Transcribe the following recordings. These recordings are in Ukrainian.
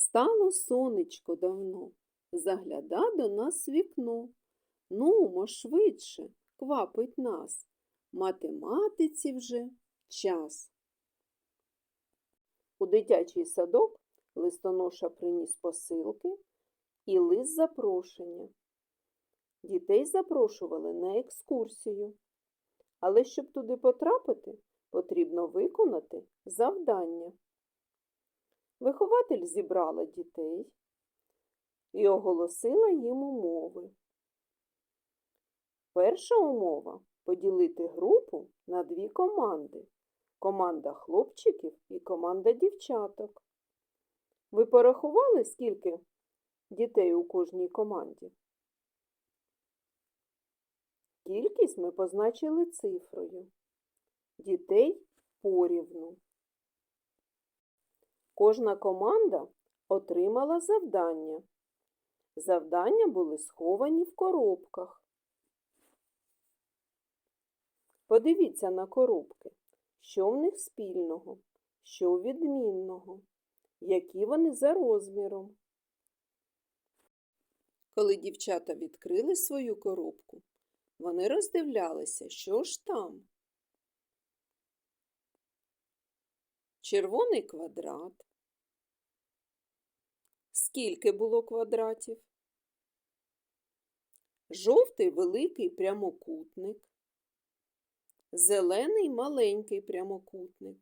Стало сонечко давно, загляда до нас вікно. Нумо швидше, квапить нас, математиці вже час. У дитячий садок листоноша приніс посилки і лист запрошення. Дітей запрошували на екскурсію. Але щоб туди потрапити, потрібно виконати завдання. Вихователь зібрала дітей і оголосила їм умови. Перша умова поділити групу на дві команди команда хлопчиків і команда дівчаток. Ви порахували, скільки дітей у кожній команді? Кількість ми позначили цифрою. Дітей порівну. Кожна команда отримала завдання. Завдання були сховані в коробках. Подивіться на коробки, що в них спільного, що відмінного, які вони за розміром. Коли дівчата відкрили свою коробку, вони роздивлялися, що ж там. Червоний квадрат. Скільки було квадратів? Жовтий великий прямокутник, зелений маленький прямокутник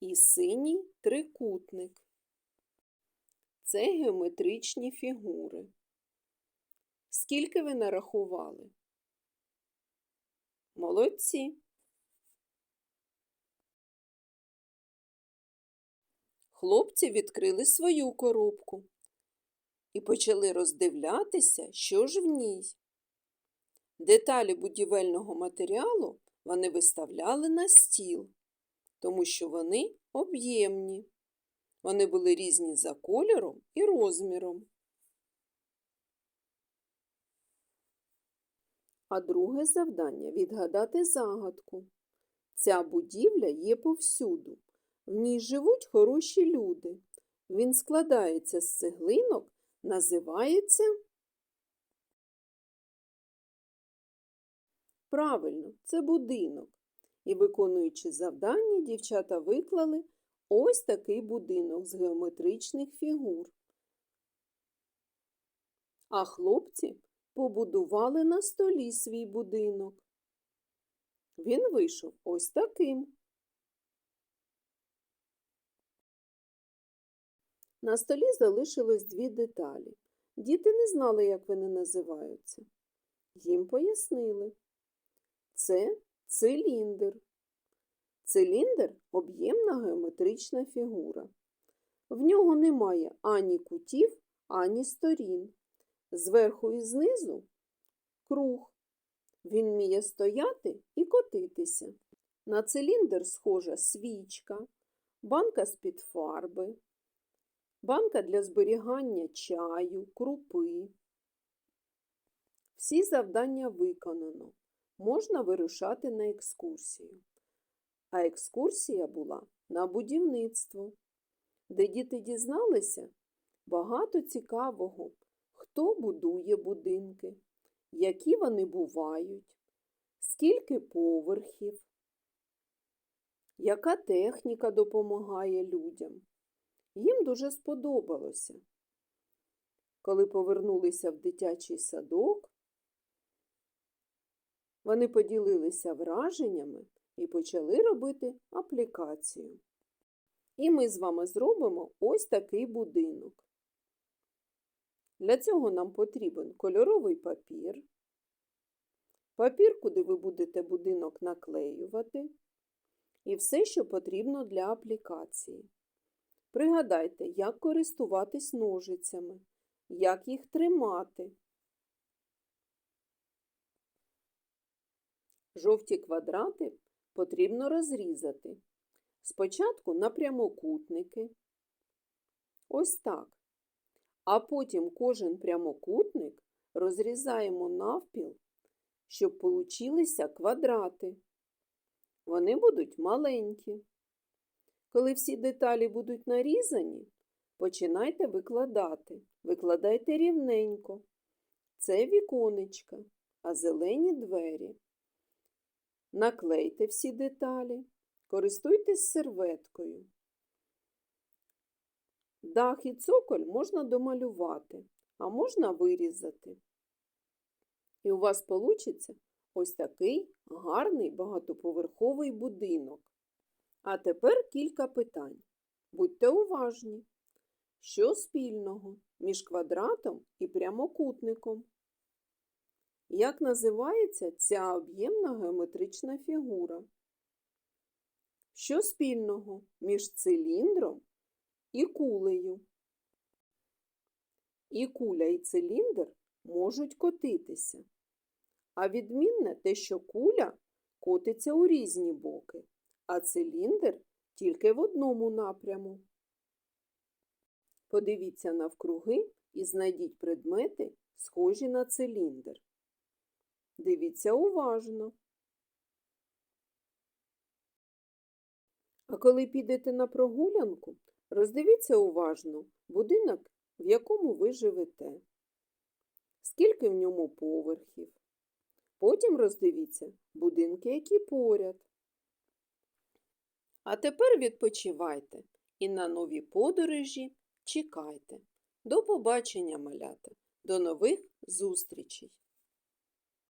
і синій трикутник. Це геометричні фігури. Скільки ви нарахували? Молодці. Хлопці відкрили свою коробку і почали роздивлятися, що ж в ній. Деталі будівельного матеріалу вони виставляли на стіл, тому що вони об'ємні. Вони були різні за кольором і розміром. А друге завдання відгадати загадку. Ця будівля є повсюду. В ній живуть хороші люди. Він складається з цеглинок, називається. Правильно, це будинок. І, виконуючи завдання, дівчата виклали ось такий будинок з геометричних фігур. А хлопці побудували на столі свій будинок. Він вийшов ось таким. На столі залишилось дві деталі. Діти не знали, як вони називаються. Їм пояснили. Це циліндр. Циліндр об'ємна геометрична фігура. В нього немає ані кутів, ані сторін. Зверху і знизу круг. Він вміє стояти і котитися. На циліндр схожа свічка, банка з-під фарби, банка для зберігання чаю, крупи. Всі завдання виконано. Можна вирушати на екскурсію. А екскурсія була на будівництво, де діти дізналися багато цікавого, хто будує будинки, які вони бувають, скільки поверхів, яка техніка допомагає людям. Їм дуже сподобалося. Коли повернулися в дитячий садок, вони поділилися враженнями і почали робити аплікацію. І ми з вами зробимо ось такий будинок. Для цього нам потрібен кольоровий папір, папір, куди ви будете будинок наклеювати, і все, що потрібно для аплікації. Пригадайте, як користуватись ножицями, як їх тримати. Жовті квадрати потрібно розрізати. Спочатку на прямокутники. Ось так. А потім кожен прямокутник розрізаємо навпіл, щоб получилися квадрати. Вони будуть маленькі. Коли всі деталі будуть нарізані, починайте викладати. Викладайте рівненько. Це віконечка, а зелені двері. Наклейте всі деталі. Користуйтесь серветкою. Дах і цоколь можна домалювати, а можна вирізати. І у вас вийде ось такий гарний багатоповерховий будинок. А тепер кілька питань. Будьте уважні. Що спільного між квадратом і прямокутником? Як називається ця об'ємна геометрична фігура? Що спільного між циліндром і кулею? І куля, і циліндр можуть котитися. А відмінне те, що куля котиться у різні боки, а циліндр тільки в одному напряму. Подивіться навкруги і знайдіть предмети, схожі на циліндр. Дивіться уважно. А коли підете на прогулянку, роздивіться уважно будинок, в якому ви живете. Скільки в ньому поверхів. Потім роздивіться будинки, які поряд. А тепер відпочивайте і на нові подорожі чекайте. До побачення, малята, до нових зустрічей!